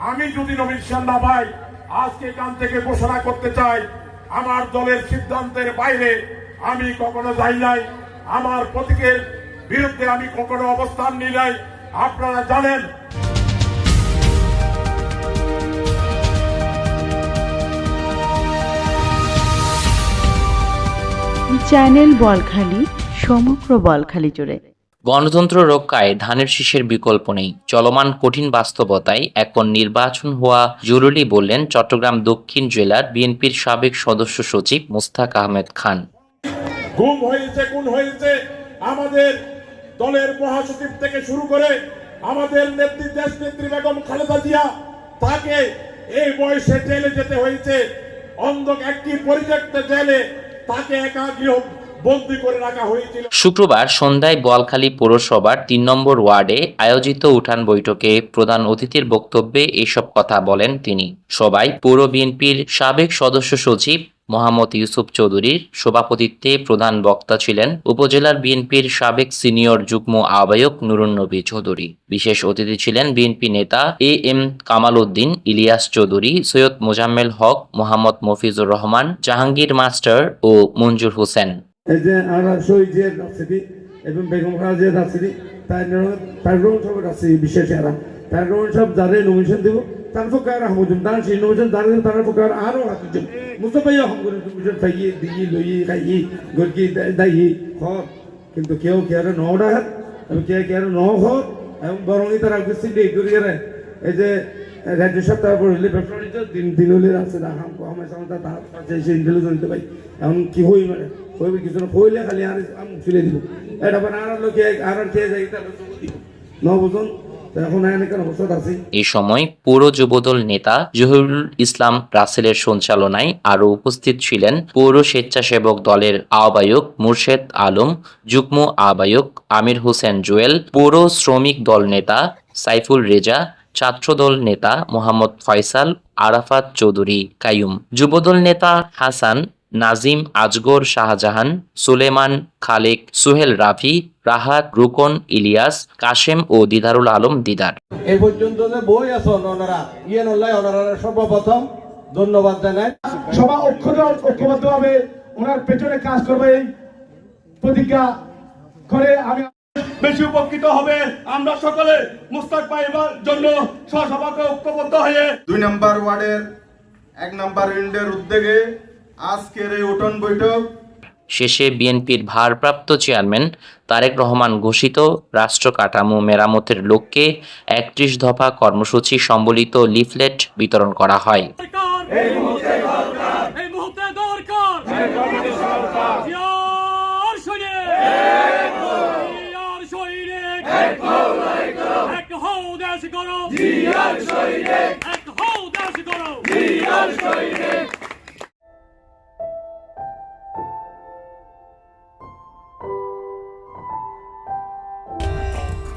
আমি যদি নমিনেশন না পাই, আজকে এখান থেকে ঘোষণা করতে চাই, আমার দলের সিদ্ধান্তের বাইরে আমি কখনো যাই নাই। আমার প্রতীকের বিরুদ্ধে আমি কখনো অবস্থান নিই নাই। আপনারা জানেন। চ্যানেল বলখালি, সমগ্র বলখালি জুড়ে। গণতন্ত্র রক্ষায় ধানের শীষের বিকল্প নেই। চলমান কঠিন বাস্তবতায় এখন নির্বাচন হওয়া জরুরি বললেন চট্টগ্রাম দক্ষিণ জেলার বিএনপির সাবেক সদস্য সচিব মুস্তাক আহমেদ খান। গুম হয়েছে, খুন হয়েছে, আমাদের দলের মহাসচিব থেকে শুরু করে আমাদের নেত্রী দেশ নেত্রী বেগম খালেদা তাকে এই বয়সে জেলে যেতে হয়েছে। অন্ধ একটি পরিত্যক্ত জেলে তাকে একা গৃহ শুক্রবার সন্ধ্যায় বোয়ালখালী পৌরসভার তিন নম্বর ওয়ার্ডে আয়োজিত উঠান বৈঠকে প্রধান অতিথির বক্তব্যে এসব কথা বলেন তিনি। সবাই পৌর বিএনপির সাবেক সদস্য সচিব মোহাম্মদ ইউসুফ চৌধুরীর সভাপতিত্বে প্রধান বক্তা ছিলেন উপজেলার বিএনপির সাবেক সিনিয়র যুগ্ম আহ্বায়ক নুরুন্নবী চৌধুরী। বিশেষ অতিথি ছিলেন বিএনপি নেতা A M Kamal Uddin Ilias Chowdhury, Syed Mozammel Haque, Mohammad Mofizur Rahman, Jahangir master ও মঞ্জুর হোসেন। এই যে এবং বেগম খালেদা রাজনীতি তার রোহন বিশেষ এরা তার রোহন যাদের নমিনেশন দিব তার পক্ষে আর হামুজুম তার সেই নমিনেশন যারা দিব তার পক্ষে আর আরও হাতুজুম মুস্তফাই হাম করে নমিনেশন পাইয়ে দিয়ে লইয়ে খাইয়ে গরকি দাইয়ে খর কিন্তু কেউ কে আর ন ডাকাত এবং কে কে আর ন খর এবং বরং তারা দিয়ে ঘুরে এই যে রাজ্য সপ্তাহ পড়লে ব্যবসা দিন দিন হলে না হাম কম আছে তার পাই এখন কি হই মানে হইবে কিছু না হইলে খালি আর আম দিব। এটা মানে আর লোকে আর খেয়ে যাই তাহলে দিব। ন বুঝুন তো এখন এনেকার অবস্থা আছে? এ সময় পৌর যুবদল নেতা জহিরুল ইসলাম রাসেলের সঞ্চালনায় আরও উপস্থিত ছিলেন পৌর স্বেচ্ছাসেবক দলের আহ্বায়ক মুর্শেদ আলম, যুগ্ম আহ্বায়ক আমির হোসেন জুয়েল, পৌর শ্রমিক দল নেতা সাইফুল রেজা, ছাত্রদল নেতা মোহাম্মদ ফয়সাল, আরাফাত চৌধুরী কায়ুম। যুবদল নেতা হাসান নাজিম আজগর শাহজাহান সুলেমান খালেক সুহেল রাফি রাহাত রুকন ইলিয়াস কাশেম ও দিদারুল আলম দিদার। এই পর্যন্ত যে বই আছেন ওনারা ইয়ে নল্লাই ওনারা সর্বপ্রথম ধন্যবাদ জানাই। সবাই ঐক্যতা ঐক্যবদ্ধ হবে ওনার পেছনে কাজ করবে এই প্রতিজ্ঞা করে আমি বেশি উপকৃত হবে। আমরা সকলে মুস্তাক পাইবার জন্য সহসভাকে ঐক্যবদ্ধ হয়ে দুই নম্বর ওয়ার্ডের এক নম্বর ইউনিটের উদ্যোগে আজকের এই উঠন বৈঠক। শেষে বিএনপির ভারপ্রাপ্ত চেয়ারম্যান তারেক রহমান ঘোষিত রাষ্ট্র কাঠামো মেরামতের লক্ষ্যে একত্রিশ দফা কর্মসূচি সম্বলিত লিফলেট বিতরণ করা হয়। এই